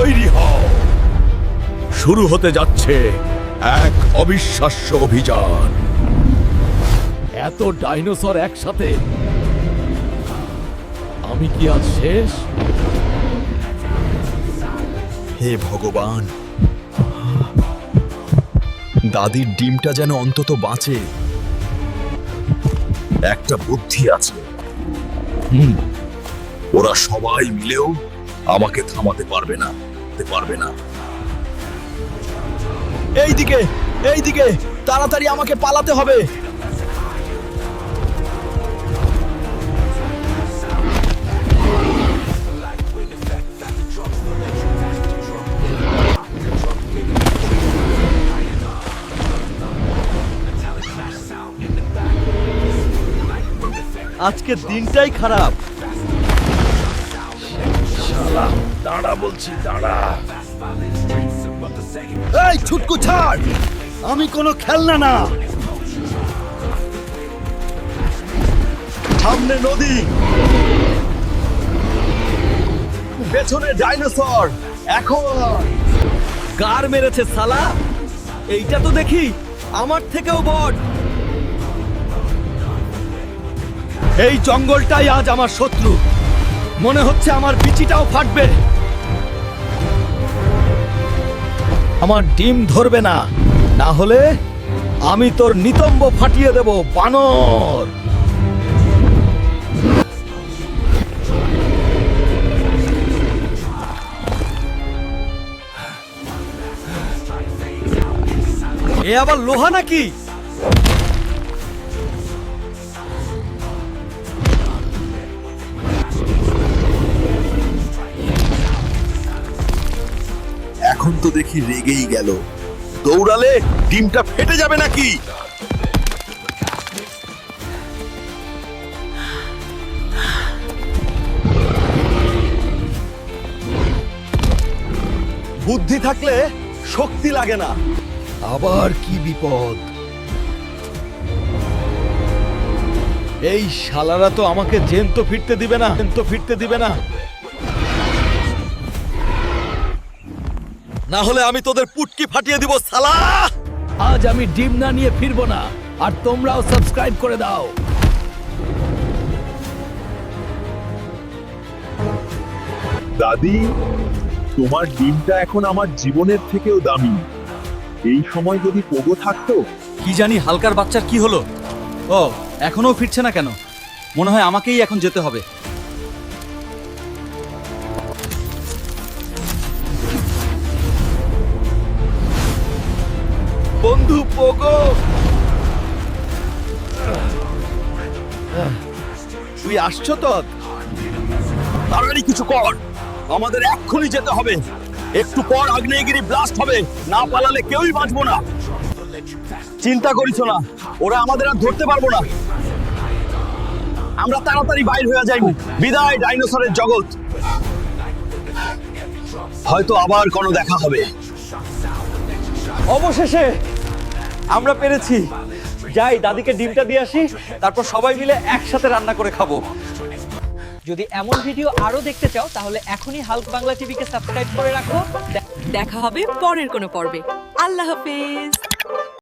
তৈরি হও। শুরু হতে যাচ্ছে এক অবিশ্বাস্য অভিযান। এত ডাইনোসর একসাথে। আমি কি আজ শেষ? হে ভগবান। দাদির ডিমটা যেন অন্তত বাঁচে। একটা বুদ্ধি আছে। ওরা সবাই মিলেও আমাকে থামাতে পারবে না পারবে না। এইদিকে এইদিকে, তাড়াতাড়ি আমাকে পালাতে হবে। আজকে দিনটাই খারাপ। দাঁড়া বলছি দাঁড়া। এই ছুটকু ছাড়! আমি কোনো খেলনা না। সামনে নদী। পেছনে ডাইনোসর। এখন। কার মেরেছে সালা এইটা তো দেখি আমার থেকেও বড়। এই জঙ্গলটাই আজ আমার শত্রু। মনে হচ্ছে আমার বিচিটাও ফাটবে। আমার ডিম ধরবে না। না হলে আমি তোর নিতম্ব ফাটিয়ে দেব, বানর। এ আবার লোহা নাকি? এখন তো দেখি রেগেই গেল। দৌড়ালে ডিমটা ফেটে যাবে নাকি? বুদ্ধি থাকলে শক্তি লাগে না। আবার কি বিপদ? এই শালারা তো আমাকে জেন্ত ফিরতে দিবে না, জেন্ত ফিরতে দিবে না। না হলে আমি তোদের পুটকি ফাটিয়ে দিব সালা! আজ আমি ডিম না নিয়ে ফিরবো না আর তোমরাও সাবস্ক্রাইব করে দাও। দাদি তোমার ডিমটা এখন আমার জীবনের থেকেও দামি। এই সময় যদি পোগো থাকতো? কি জানি হালকার বাচ্চার কি হলো? ও এখনও ফিরছে না কেন? মনে হয় আমাকেই এখন যেতে হবে। বন্ধু, পোগো। তুই আসছো তো? তাড়াতাড়ি কিছু কর। আমাদের এক্ষুনি যেতে হবে। একটু পর আগ্নেয়গিরি ব্লাস্ট হবে। না পালালে কেউই বাঁচবো না। চিন্তা করিস না। ওরা আমাদের আর ধরতে পারব না। আমরা তাড়াতাড়ি বাইর হয়ে যাই বিদায়, ডাইনোসরের জগৎ। হয়তো আবার কোনো দেখা হবে। অবশেষে আমরা পেরেছি। যাই, দাদিকে ডিমটা দিয়ে আসি, তারপর সবাই মিলে একসাথে রান্না করে খাব। যদি এমন ভিডিও আরও দেখতে চাও, তাহলে এখনই হাল্ক বাংলা টিভিকে সাবস্ক্রাইব করে রাখো। দেখা হবে পরের কোনো পর্বে। আল্লাহ হাফেজ।